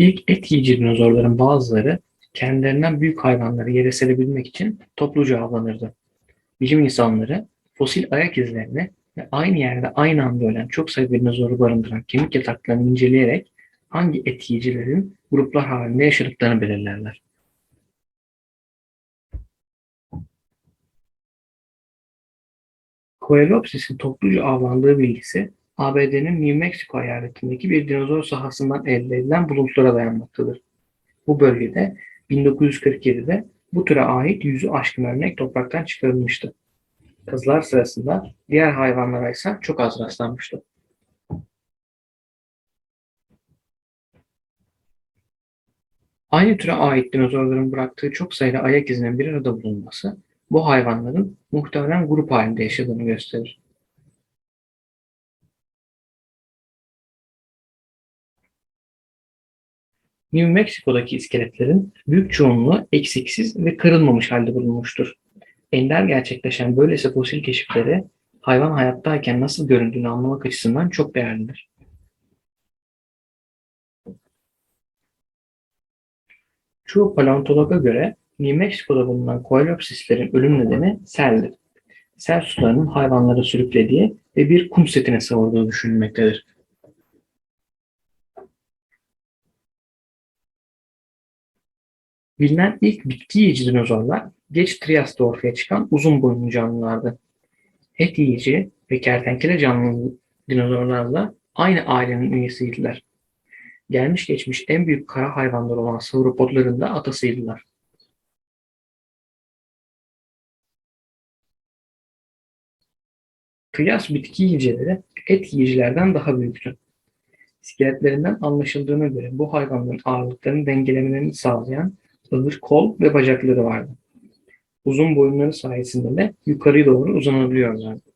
İlk et yiyici dinozorların bazıları kendilerinden büyük hayvanları yere serebilmek için topluca avlanırdı. Bilim insanları fosil ayak izlerini ve aynı yerde aynı anda ölen çok sayıda dinozoru barındıran kemik yataklarını inceleyerek hangi et yiyicilerin gruplar halinde yaşadıklarını belirlerler. Coelopsis'in topluca avlandığı bilgisi ABD'nin New Mexico eyaletindeki bir dinozor sahasından elde edilen buluntulara dayanmaktadır. Bu bölgede 1947'de bu türe ait yüzü aşkın örnek topraktan çıkarılmıştı. Kazılar sırasında diğer hayvanlara ise çok az rastlanmıştı. Aynı türe ait dinozorların bıraktığı çok sayıda ayak izinin bir arada bulunması bu hayvanların muhtemelen grup halinde yaşadığını gösterir. New Mexico'daki iskeletlerin büyük çoğunluğu eksiksiz ve kırılmamış halde bulunmuştur. Ender gerçekleşen böylesi fosil keşifleri hayvan hayattayken nasıl göründüğünü anlamak açısından çok değerlidir. Çoğu paleontologa göre New Mexico'da bulunan Coelopsislerin ölüm nedeni seldir. Sel sularının hayvanları sürüklediği ve bir kum setine savurduğu düşünülmektedir. Bilinen ilk bitki yiyici dinozorlar geç Trias'ta ortaya çıkan uzun boyunlu canlılardı. Et yiyici ve kertenkele canlı dinozorlarla aynı ailenin üyesiydiler. Gelmiş geçmiş en büyük kara hayvanlar olan sauropodların da atasıydılar. Trias bitki yiyicileri et yiyicilerden daha büyüktü. İskeletlerinden anlaşıldığına göre bu hayvanların ağırlıklarını dengelemelerini sağlayan ağır kol ve bacakları vardı. Uzun boyunları sayesinde de yukarı doğru uzanabiliyorlardı.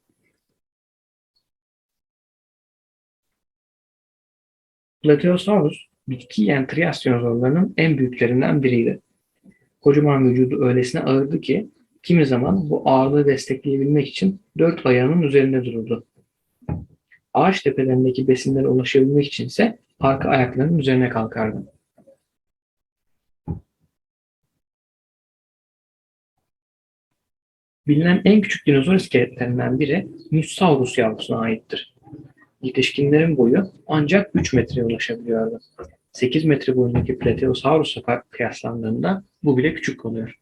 Plateosaurus, bitki yiyen Trias dinozorlarının en büyüklerinden biriydi. Kocaman vücudu öylesine ağırdı ki kimi zaman bu ağırlığı destekleyebilmek için dört ayağının üzerinde dururdu. Ağaç tepelerindeki besinlere ulaşabilmek için ise arka ayaklarının üzerine kalkardı. Bilinen en küçük dinozor iskeletlerinden biri Nussaurus yavrusuna aittir. Yetişkinlerin boyu ancak 3 metreye ulaşabiliyordu. 8 metre boyundaki Plateosaurus'a kıyaslandığında bu bile küçük kalıyor.